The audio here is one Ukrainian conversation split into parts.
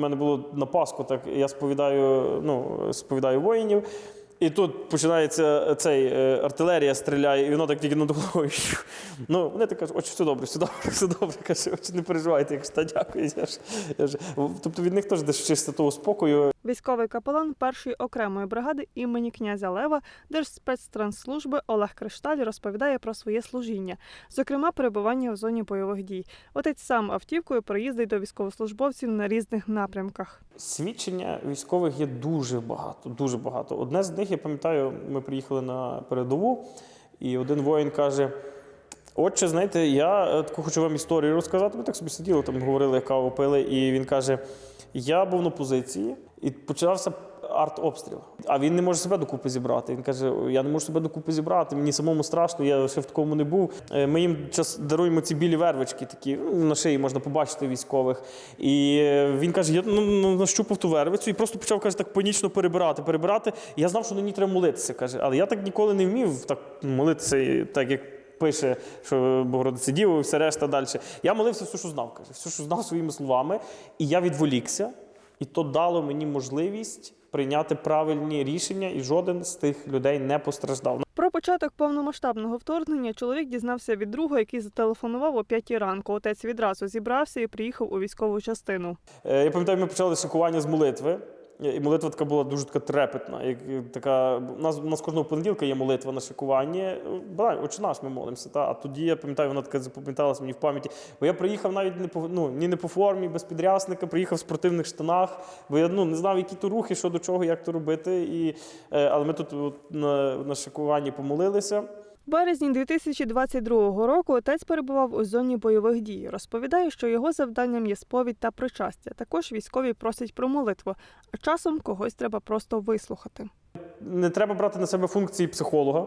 У мене було на Пасху, так я сповідаю, ну, сповідаю воїнів. І тут починається цей е, артилерія стріляє, і воно так тільки над головою. Ну, вони так кажуть, очі, все добре, все добре, все добре. Каже, очі, не переживайте, якщо та дякую. Я ж, я ж. Тобто від них теж десь того спокою. Військовий капелан першої окремої бригади імені князя Лева Держспецтранслужби Олег Кришталь розповідає про своє служіння, зокрема перебування в зоні бойових дій. Отець сам автівкою приїздить до військовослужбовців на різних напрямках. Свідчення військових є дуже багато, дуже багато. Одне з них, я пам'ятаю, ми приїхали на передову, і один воїн каже: Отче, знаєте, я е, таку хочу вам історію розказати. Ми так собі сиділи, там говорили, каву пили, і він каже: Я був на позиції, і почався артобстріл. А він не може себе докупи зібрати. Він каже: Я не можу себе докупи зібрати, мені самому страшно, я ще в такому не був. Е, Ми їм час даруємо ці білі вервички, такі ну, на шиї можна побачити військових. І е, він каже: я ну, ну, нащупав ту вервицю і просто почав каже, так панічно перебирати, перебирати. І я знав, що на ній треба молитися. каже, але я так ніколи не вмів так молитися, так як. Пише, що Богородице Діво, і все решта далі. Я молився все, що знав, каже, все, що знав своїми словами, і я відволікся, і то дало мені можливість прийняти правильні рішення, і жоден з тих людей не постраждав. Про початок повномасштабного вторгнення чоловік дізнався від друга, який зателефонував о п'ятій ранку. Отець відразу зібрався і приїхав у військову частину. Е, Я пам'ятаю, ми почали шикування з молитви. Е, І молитва така була дуже така трепетна. Як е, така, у нас, у нас кожного понеділка є молитва на шикуванні. Бай, очі наш ми молимося. Та? А тоді я пам'ятаю, вона така запам'яталася мені в пам'яті. Бо я приїхав навіть не по ну, ні не по формі, без підрясника, приїхав в спортивних штанах, бо я ну, не знав, які то рухи, що до чого, як то робити. І, е, але ми тут от, на, на шикуванні помолилися. В березні 2022 року отець перебував у зоні бойових дій. Розповідає, що його завданням є сповідь та причастя. Також військові просять про молитву, а часом когось треба просто вислухати. не треба брати на себе функції психолога.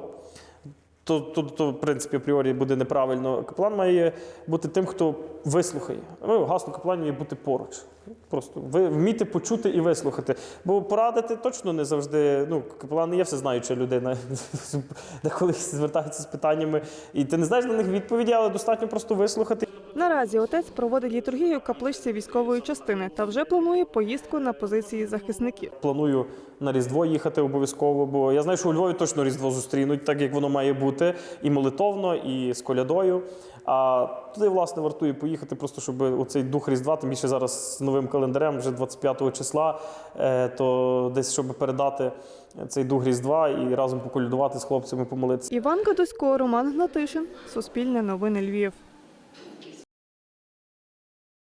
То, то, то, в принципі, апріорі буде неправильно. Каплан має бути тим, хто вислухає. Ну, гасло капланів є бути поруч. Просто ви вміти почути і вислухати. Бо порадити точно не завжди. Ну, каплан не є всезнаюча людина, де колись звертаються з питаннями, і ти не знаєш на них відповіді, але достатньо просто вислухати. Наразі отець проводить літургію в капличці військової частини та вже планує поїздку на позиції захисників. Планую на Різдво їхати обов'язково, бо я знаю, що у Львові точно Різдво зустрінуть, так як воно має бути, і молитовно, і з колядою. А туди, власне, вартує поїхати, просто щоб оцей дух Різдва, тим більше зараз з новим календарем, вже 25 числа, е, то десь щоб передати цей дух Різдва і разом поколядувати з хлопцями, помолитися. Іван Кадусько, Роман Гнатишин, Суспільне новини Львів.